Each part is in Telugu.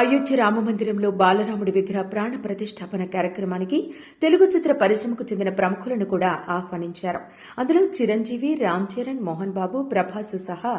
అయోధ్య రామ మందిరంలో బాలరాముడి విగ్రహ ప్రాణ ప్రతిష్టాపన కార్యక్రమానికి తెలుగు చిత్ర పరిశ్రమకు చెందిన ప్రముఖులను కూడా ఆహ్వానించారు. అందులో చిరంజీవి రామ్ చరణ్ మోహన్ బాబు ప్రభాస్ సహా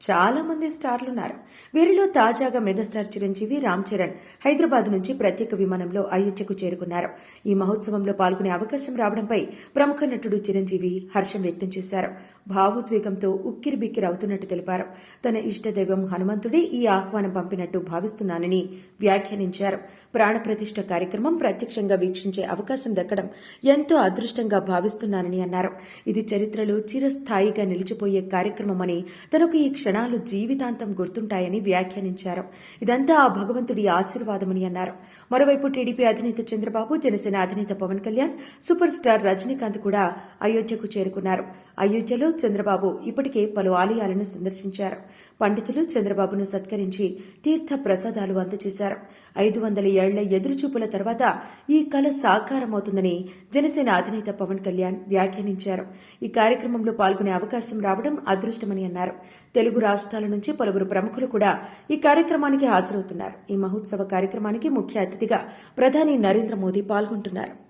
చాలా మంది స్టార్లున్నారు. వీరిలో తాజాగా మెగాస్టార్ చిరంజీవి రామ్ చరణ్ హైదరాబాద్ నుంచి ప్రత్యేక విమానంలో అయోధ్యకు చేరుకున్నారు. ఈ మహోత్సవంలో పాల్గొనే అవకాశం రావడంపై ప్రముఖ నటుడు చిరంజీవి హర్షం వ్యక్తం చేశారు. భావోద్వేగంతో ఉక్కిరిబిక్కిరి అవుతున్నట్టు తెలిపారు. తన ఇష్టదైవం హనుమంతుడే ఈ ఆహ్వానం పంపినట్టు భావిస్తున్నానని వ్యాఖ్యానించారు. ప్రాణప్రతిష్ఠ కార్యక్రమం ప్రత్యక్షంగా వీక్షించే అవకాశం దక్కడం ఎంతో అదృష్టంగా భావిస్తున్నానని అన్నారు. ఇది చరిత్రలో చిరస్థాయిగా నిలిచిపోయే కార్యక్రమమని తనకు ఈ క్షణాలు జీవితాంతం గుర్తుంటాయని వ్యాఖ్యానించారు. ఇదంతా ఆ భగవంతుడి ఆశీర్వాదమని అన్నారు. మరోవైపు టీడీపీ అధినేత చంద్రబాబు జనసేన అధినేత పవన్ కళ్యాణ్ సూపర్ స్టార్ రజనీకాంత్ కూడా అయోధ్యకు చేరుకున్నారు. అయోధ్యలో చంద్రబాబు ఇప్పటికే పలు ఆలయాలను సందర్శించారు. పండితులు చంద్రబాబును సత్కరించి తీర్థ ప్రసాదాలు అందజేశారు ఐదు వందల ఏళ్ళ ఎదురుచూపుల తర్వాత ఈ కళ సాకారమవుతుందని జనసేన అధినేత పవన్ కళ్యాణ్ వ్యాఖ్యానించారు. ఈ కార్యక్రమంలో పాల్గొనే అవకాశం రావడం అదృష్టమని అన్నారు. తెలుగు రాష్ట్రాల నుంచి పలువురు ప్రముఖులు కూడా ఈ కార్యక్రమానికి హాజరవుతున్నారు. ఈ మహోత్సవ కార్యక్రమానికి ముఖ్య అతిథిగా ప్రధాని నరేంద్ర మోదీ పాల్గొంటున్నారు.